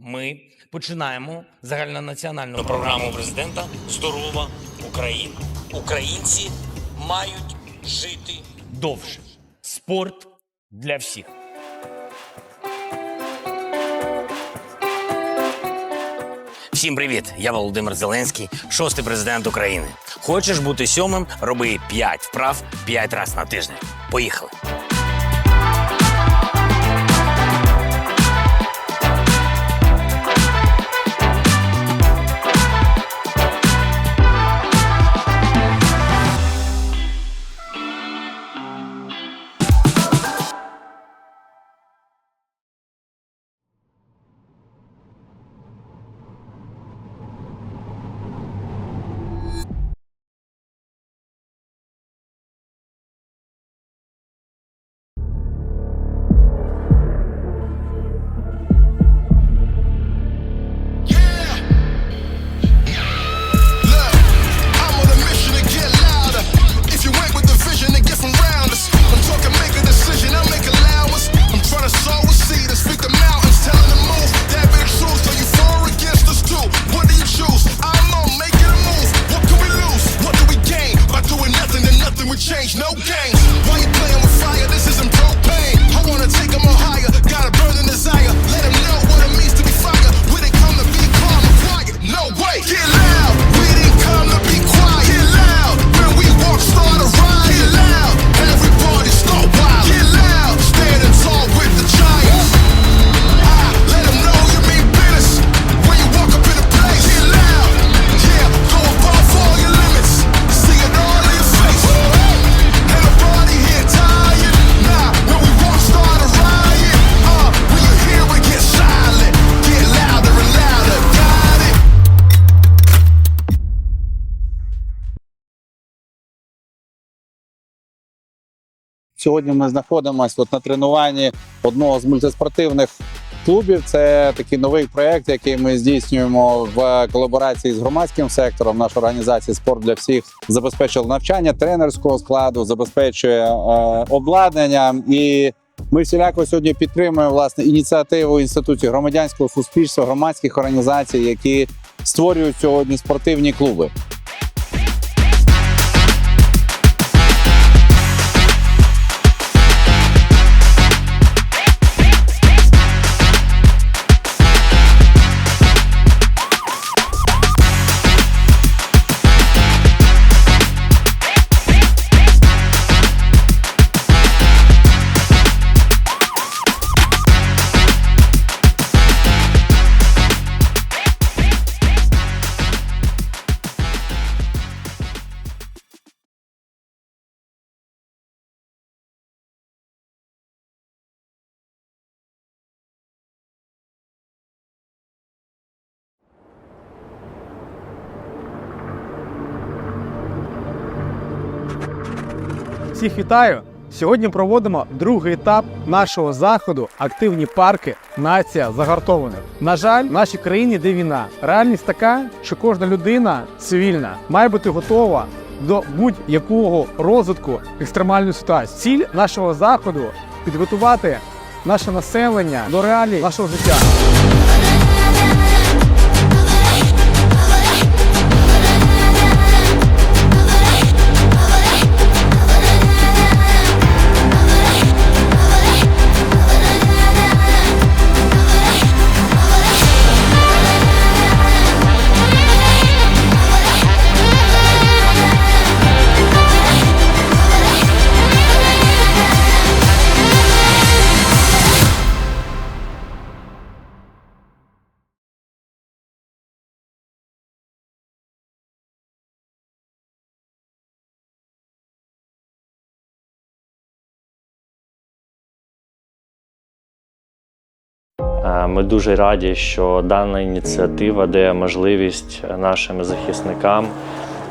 Ми починаємо загальнонаціональну програму президента Здорова Україна. Українці мають жити довше. Спорт для всіх. Всім привіт! Я Володимир Зеленський, шостий президент України. Хочеш бути сьомим? Роби 5 вправ 5 разів на тиждень. Поїхали! Сьогодні ми знаходимося от на тренуванні одного з мультиспортивних клубів. Це такий новий проект, який ми здійснюємо в колаборації з громадським сектором. Наша організація Спорт для всіх забезпечила навчання тренерського складу, забезпечує е, обладнання і. Ми всіляко сьогодні підтримуємо власне ініціативу інституції громадянського суспільства, громадських організацій, які створюють сьогодні спортивні клуби. Всіх вітаю! Сьогодні проводимо другий етап нашого заходу Активні парки. Нація загартованих. На жаль, в нашій країні йде війна. Реальність така, що кожна людина цивільна має бути готова до будь-якого розвитку екстремальної ситуації. Ціль нашого заходу підготувати наше населення до реалій нашого життя. Ми дуже раді, що дана ініціатива дає можливість нашим захисникам,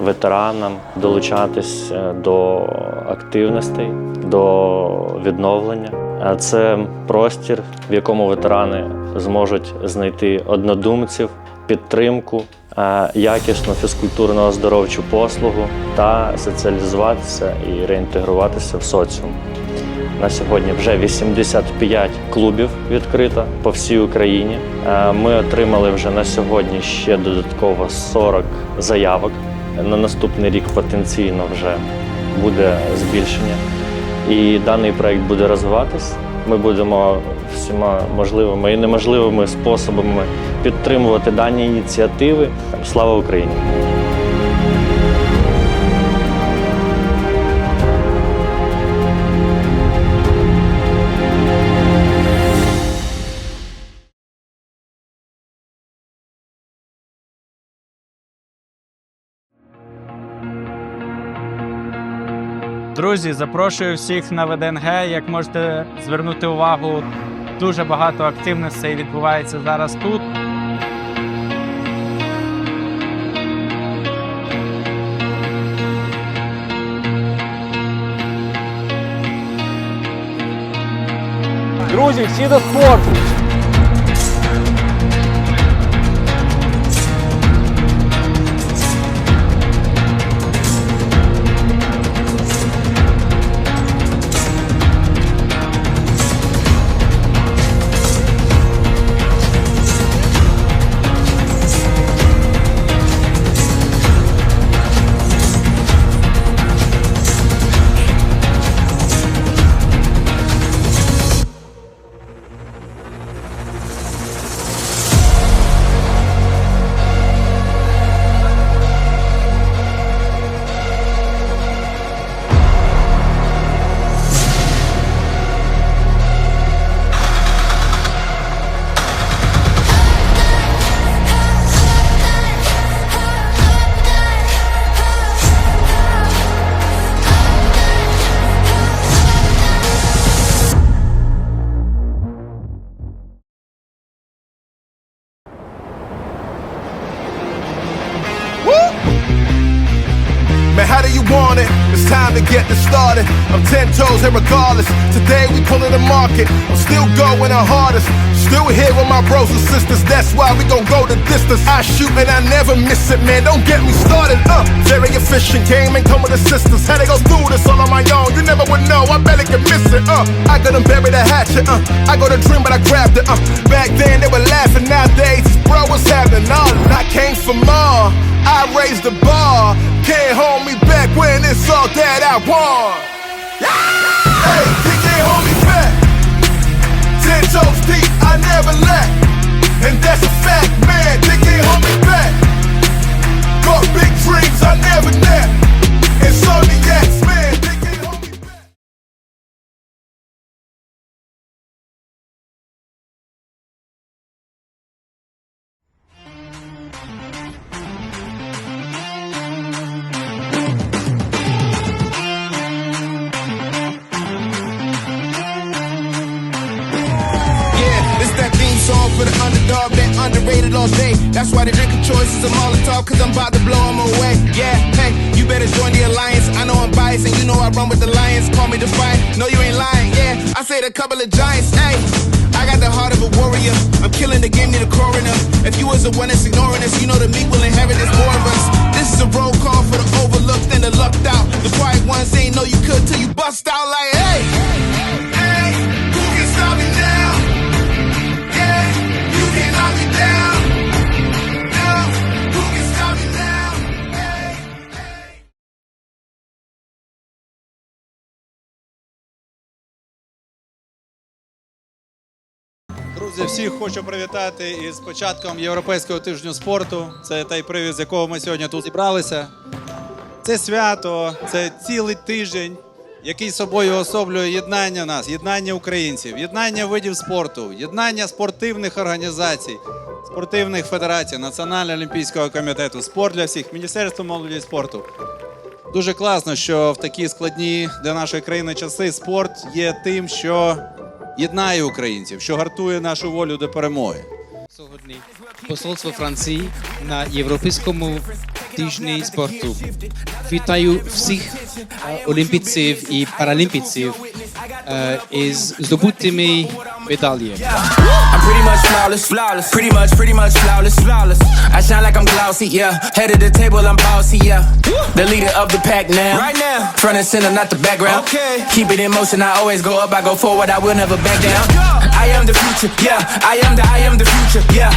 ветеранам долучатись е, до активностей, до відновлення. Е, Це простір, в якому ветерани зможуть знайти однодумців, підтримку, е, якісну фізкультурно-оздоровчу послугу та соціалізуватися і реінтегруватися в соціум. На сьогодні вже 85 клубів відкрито по всій Україні. Е, Ми отримали вже на сьогодні ще додатково 40 заявок. На наступний рік потенційно вже буде збільшення. І даний проект буде розвиватись. Ми будемо всіма можливими і неможливими способами підтримувати дані ініціативи. Слава Україні! Друзі, запрошую всіх на ВДНГ. Як можете звернути увагу, дуже багато активностей відбувається зараз тут. Друзі, всі до спорту! Want it? It's time to get this started. I'm ten toes and regardless. Today we pulling the market. I'm still going the hardest. Still here with my bros and sisters. That's why we gon' go the distance. I shoot and I never miss it, man. Don't get me started. Uh, very efficient. game and come with assistance. Had to go through this all on my own. You never would know. I barely can miss it. Uh, I couldn't bury the hatchet. Uh, I got a dream, but I grabbed it. Uh, back then they were laughing. Nowadays, bro, what's happening? All I came from more. I raised the bar. Can't hold me back when it's all that I want. Hey, 10 toes deep, I never lack. And that's a fact, man, they can't hold me back. Got big underrated all day. That's why the drink of choice is a Molotov, cause I'm about to blow them away. Yeah, hey, you better join the alliance. I know I'm biased, and you know I run with the lions. Call me defiant, no, you ain't lying. Yeah, I said a couple of giants, hey. I got the heart of a warrior. I'm killing the game, need a coroner. If you was the one that's ignoring us, you know the meat will inherit this more of us. This is a roll call for the overlooked and the lucked out. The quiet ones ain't know you could till you bust out like, Друзі, всіх хочу привітати із початком Європейського тижню спорту. Це той привід, з якого ми сьогодні тут зібралися. Це свято, це цілий тиждень, який собою особлює єднання нас, єднання українців, єднання видів спорту, єднання спортивних організацій, спортивних федерацій, Національного олімпійського комітету, спорт для всіх, Міністерство молоді і спорту. Дуже класно, що в такі складні для нашої країни часи спорт є тим, що єднає українців, що гартує нашу волю до перемоги. Сьогодні посольство Франції на європейському тижні спорту. Вітаю всіх е, олімпійців і паралімпійців е, із здобутими медалями. Pretty much flawless, flawless. Pretty much, pretty much flawless, flawless. I shine like I'm glossy, yeah. Head of the table, I'm bossy, yeah. The leader of the pack now. Right now. Front and center, not the background. Okay. Keep it in motion, I always go up, I go forward, I will never back down. I am the future, yeah. I am the, I am the future, yeah.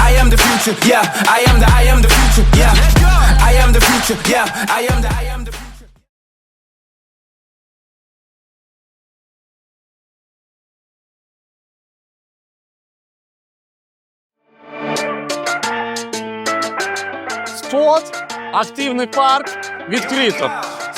I am the future, yeah. I am the, I am the future, yeah. I am the future, yeah. I am the, I am the Спот, активний парк відкрито.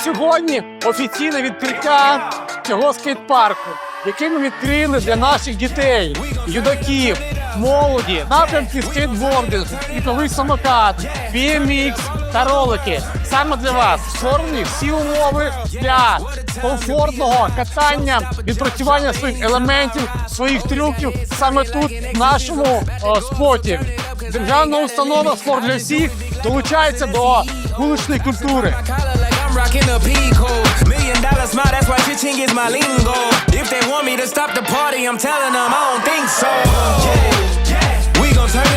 Сьогодні офіційне відкриття цього скейт-парку, який ми відкрили для наших дітей, юнаків, молоді, напрямки скейтбординг, віковий самокат, BMX та ролики. Саме для вас створені всі умови для комфортного катання, відпрацювання своїх елементів, своїх трюків саме тут, в нашому о, споті. Державна установа спорт для всіх долучається до вуличної культури. collar like I'm rocking a peacoat. Million dollar smile, that's why pitching is my lingo. If they want me to stop the party, I'm telling them I don't think so. We gon' turn